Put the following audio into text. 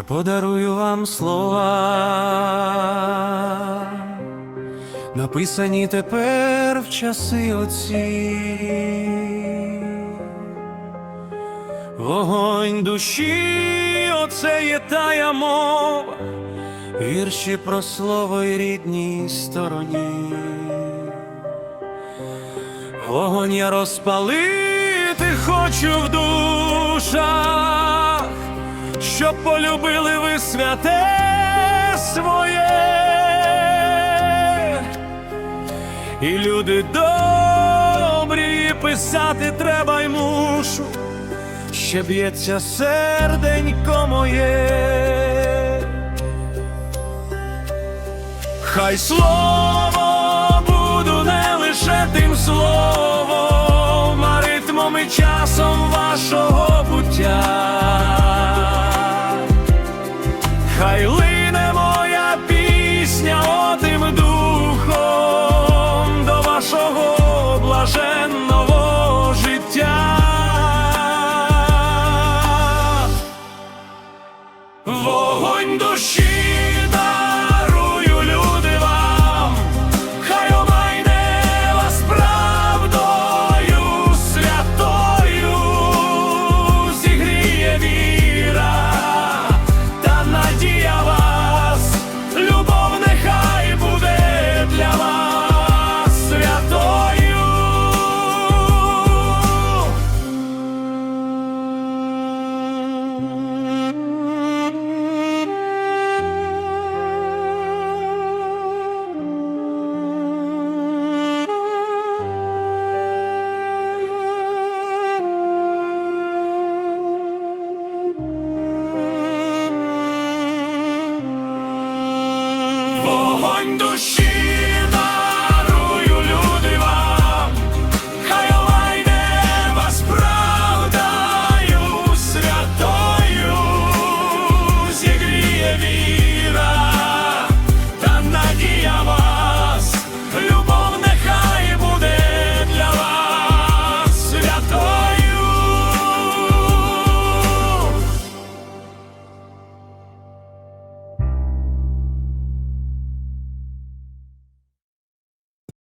Я подарую вам слова, написані тепер в часи оці. Вогонь душі, оце є тая мова, вірші про слово й рідній стороні. Вогонь я розпалити хочу в душах, щоб полюбили ви святе своє. І люди добрі, писати треба й мушу, ще б'ється серденько моє. Хай слово буду не лише тим словом, а ритмом і часом вашого буття хай лине моя пісня одним духом до вашого блаженного життя. Вогонь душі. Камінь душі вам, хай лайде вас правдаю святою зігріє.